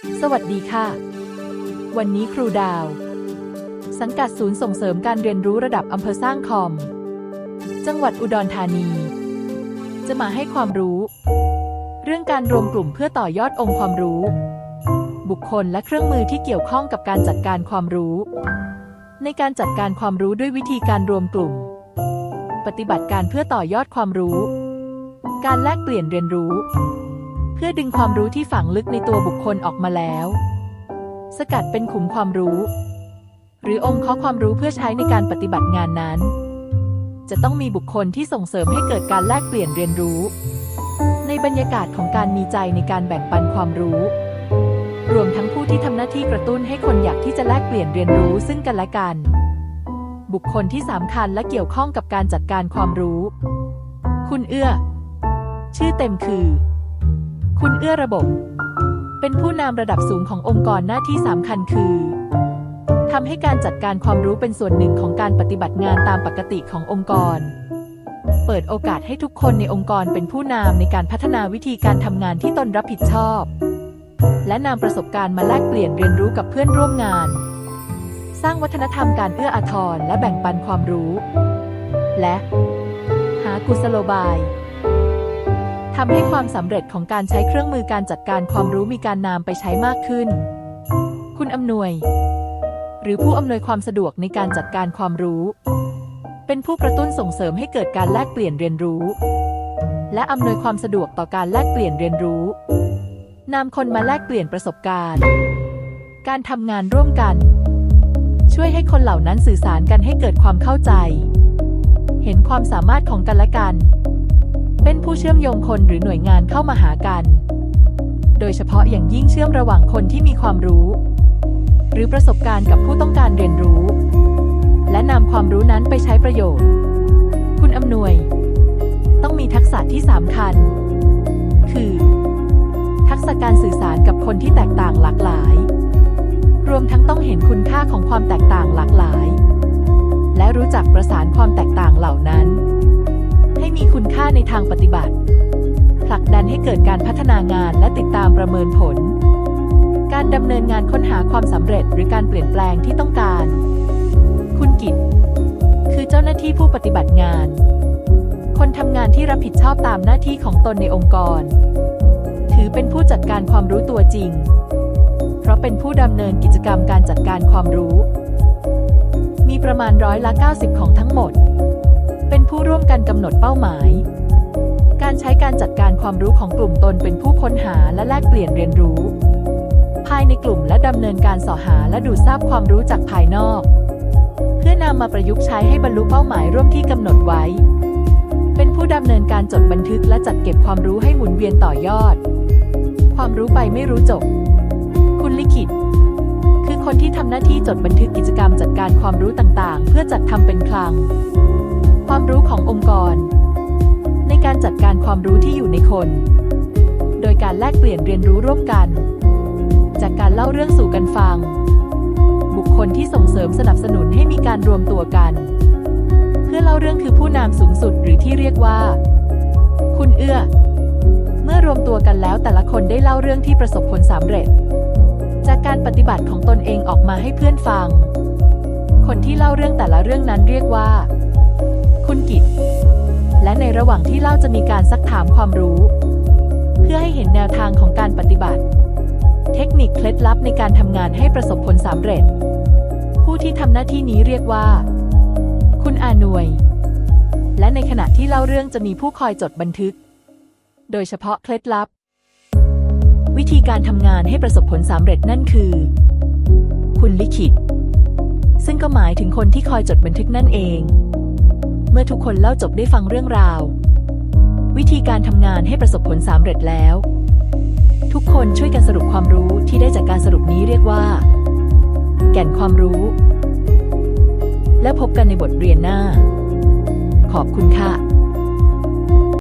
สวัสดีค่ะ วันนี้ครูดาว สังกัดศูนย์ส่งเสริมการเรียนรู้ระดับอำเภอสร้างคอม จังหวัดอุดรธานี จะมาให้ความรู้ เรื่องการรวมกลุ่มเพื่อต่อยอดองค์ความรู้ บุคคลและเครื่องมือที่เกี่ยวข้องกับการจัดการความรู้ ในการจัดการความรู้ด้วยวิธีการรวมกลุ่ม ปฏิบัติการเพื่อต่อยอดความรู้ การแลกเปลี่ยนเรียนรู้ พื่อดึงความรู้ที่ฝังลึกในตัวบุคคลออกมาแล้ว สกัดเป็นขุมความรู้ หรือองค์ข้อความรู้เพื่อใช้ในการปฏิบัติงานนั้น จะต้องมีบุคคลที่ส่งเสริมให้เกิดการแลกเปลี่ยนเรียนรู้ ในบรรยากาศของการมีใจในการแบ่งปันความรู้ รวมทั้งผู้ที่ทำหน้าที่กระตุ้นให้คนอยากที่จะแลกเปลี่ยนเรียนรู้ซึ่งกันและกัน บุคคลที่สำคัญและเกี่ยวข้องกับการจัดการความรู้ คุณเอื้อ ชื่อเต็มคือ คุณเอื้อระบบ เป็นผู้นำระดับสูงขององค์กรหน้าที่สำคัญคือทำให้การจัดการความรู้เป็นส่วนหนึ่งของการปฏิบัติงานตามปกติขององค์กร เปิดโอกาสให้ทุกคนในองค์กรเป็นผู้นำในการพัฒนาวิธีการทำงานที่ตนรับผิดชอบ และนำประสบการณ์มาแลกเปลี่ยนเรียนรู้กับเพื่อนร่วมงาน สร้างวัฒนธรรมการเอื้ออาทรและแบ่งปันความรู้ และ หากุศโลบาย ทำให้ความสำเร็จของการใช้เครื่องมือการจัดการความรู้มีการนำไปใช้มากขึ้น คุณอำนวย หรือผู้อำนวยความสะดวกในการจัดการความรู้ เป็นผู้กระตุ้นส่งเสริมให้เกิดการแลกเปลี่ยนเรียนรู้ และอำนวยความสะดวกต่อการแลกเปลี่ยนเรียนรู้นำคนมาแลกเปลี่ยนประสบการณ์ การทำงานร่วมกัน ช่วยให้คนเหล่านั้นสื่อสารกันให้เกิดความเข้าใจ เห็นความสามารถของกันและกัน เป็นผู้เชื่อมโยงคนหรือหน่วยงานเข้ามาหากัน โดยเฉพาะอย่างยิ่งเชื่อมระหว่างคนที่มีความรู้ หรือประสบการณ์กับผู้ต้องการเรียนรู้ และนำความรู้นั้นไปใช้ประโยชน์ คุณอำนวย ต้องมีทักษะที่สำคัญ คือ ทักษะการสื่อสารกับคนที่แตกต่างหลากหลาย รวมทั้งต้องเห็นคุณค่าของความแตกต่างหลากหลาย และรู้จักประสานความแตกต่างเหล่านั้น มีคุณค่าในทางปฏิบัติ ผลักดันให้เกิดการพัฒนางานและติดตามประเมินผล การดำเนินงานค้นหาความสำเร็จหรือการเปลี่ยนแปลงที่ต้องการ คุณกิจคือเจ้าหน้าที่ผู้ปฏิบัติงาน คนทำงานที่รับผิดชอบตามหน้าที่ของตนในองค์กร ถือเป็นผู้จัดการความรู้ตัวจริง เพราะเป็นผู้ดำเนินกิจกรรมการจัดการความรู้ มีประมาณร้อยละ 90 ของทั้งหมด เป็นผู้ร่วมกันกำหนดเป้าหมาย การใช้การจัดการความรู้ของกลุ่มตนเป็นผู้ค้นหาและแลกเปลี่ยนเรียนรู้ ภายในกลุ่มและดำเนินการสอหาและดูดทราบความรู้จากภายนอก เพื่อนำมาประยุกต์ใช้ให้บรรลุเป้าหมายร่วมที่กำหนดไว้ เป็นผู้ดำเนินการจดบันทึกและจัดเก็บความรู้ให้หมุนเวียนต่อยอด ความรู้ไปไม่รู้จบ คุณลิขิตคือคนที่ทำหน้าที่จดบันทึกกิจกรรมจัดการความรู้ต่างๆ เพื่อจัดทำเป็นคลัง ความรู้ขององค์กร ในการจัดการความรู้ที่อยู่ในคน โดยการแลกเปลี่ยนเรียนรู้ร่วมกัน จากการเล่าเรื่องสู่กันฟัง บุคคลที่ส่งเสริมสนับสนุนให้มีการรวมตัวกัน เพื่อเล่าเรื่องคือผู้นำสูงสุดหรือที่เรียกว่า คุณเอื้อ เมื่อรวมตัวกันแล้วแต่ละคนได้เล่าเรื่องที่ประสบผลสำเร็จ จากการปฏิบัติของตนเองออกมาให้เพื่อนฟัง คนที่เล่าเรื่องแต่ละเรื่องนั้นเรียกว่า คุณกิจ และในระหว่างที่เล่าจะมีการซักถามความรู้ เพื่อให้เห็นแนวทางของการปฏิบัติ เทคนิคเคล็ดลับในการทำงานให้ประสบผลสำเร็จ ผู้ที่ทำหน้าที่นี้เรียกว่า คุณอานวย และในขณะที่เล่าเรื่องจะมีผู้คอยจดบันทึก โดยเฉพาะเคล็ดลับ วิธีการทำงานให้ประสบผลสำเร็จนั่นคือ คุณลิขิตซึ่งก็หมายถึงคนที่คอยจดบันทึกนั่นเอง มื่อทุกคนเล่าจบได้ฟังเรื่องราว วิธีการทำงานให้ประสบผลสำเร็จแล้ว ทุกคนช่วยกันสรุปความรู้ที่ได้จากการสรุปนี้เรียกว่า แก่นความรู้ และพบกันในบทเรียนหน้า ขอบคุณค่ะ